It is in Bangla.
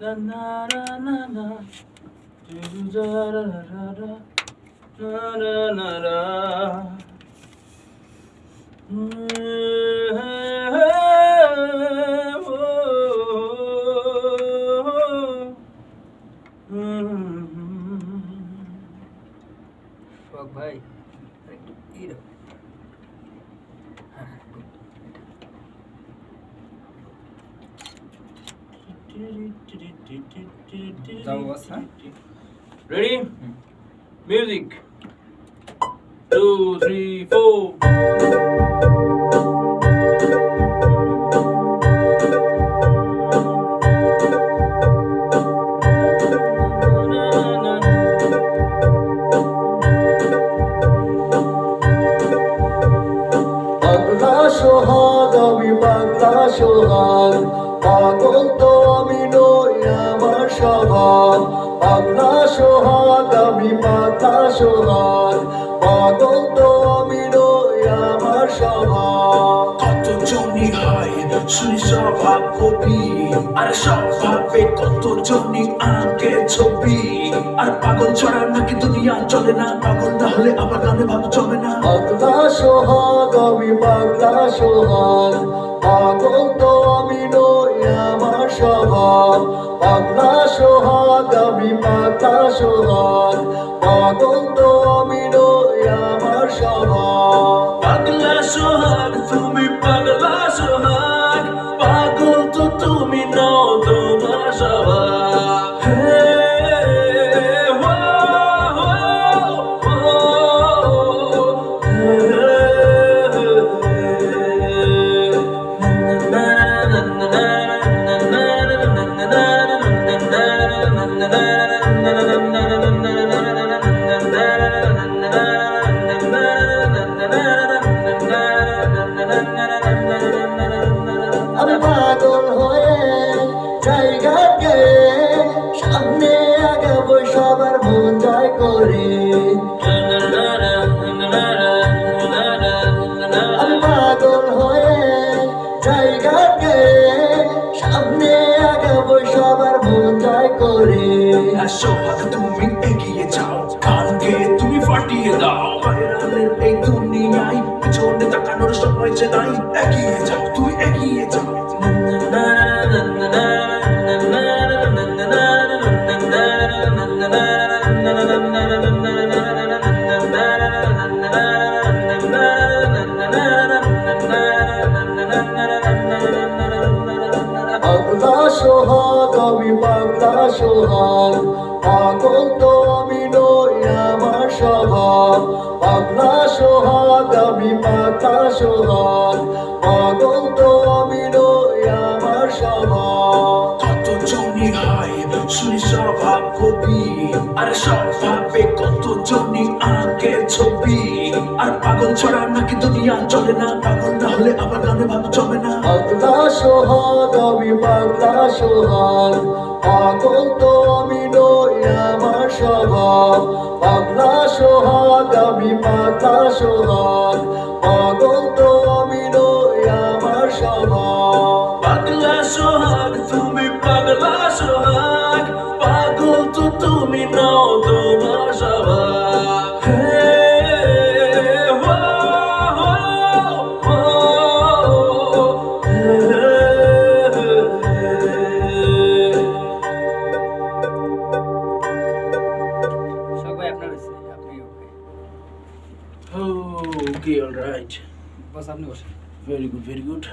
na na na na na do da da da da na na na da Fuck, bhai. যাও বস, হ্যাঁ? Music. Two, three, four. পাগলা সোহাগ আমি পাগলা সোহাগ পাগল তো আমি নই আমার স্বভাব পাগলা সোহাগ আমি পাগলা সোহাগ। পাগল তো আমি নই আমার স্বভাব কত জনি হয় শুনি স্বভাব কবি। আর স্বভাবে কত জনি আঁকে ছবি। আর পাগল ছড়া নাকি দুনিয়া চলে না। পাগল না হলে আবার গানে ভাব জমে না। পাগলা সোহাগ আমি পাগলা সোহাগ। পাগলা আমি পাগল হয়ে জায়গা গেয়ে সামনে আগাবো সবার মন জয় করে। সোহাগ তুমি এগিয়ে যাও। এই দুনিয়ায় পিছনে তাকানোর সময় যে নাই। এগিয়ে যাও, তুমি এগিয়ে যাও। সোহাগ, আমি পাগলা সোহাগ। পাগল তো আমি নই আমার স্বভাব পাগলা সোহাগ আমি পাগলা সোহাগ পাগল তো আমি নই আমার স্বভাব কত জনি শুনি স্বভাব কবি। আর স্বভাবে কত জনি আঁকে ছবি। আর পাগল ছড়া নাকি দুনিয়া চলে না পাগল না হলে আবার গানে ভাব জমে না। পাগলা সোহাগ আমি পাগলা সোহাগ পাগল তো পাগলা সোহাগ পাগল তো আমি নই আমার স্বভাব পাগলা সোহাগ, তুমি পাগলা সোহাগ, পাগল তো তুমি নও তোমার স্বভাব भेरी गुड भेरी गुड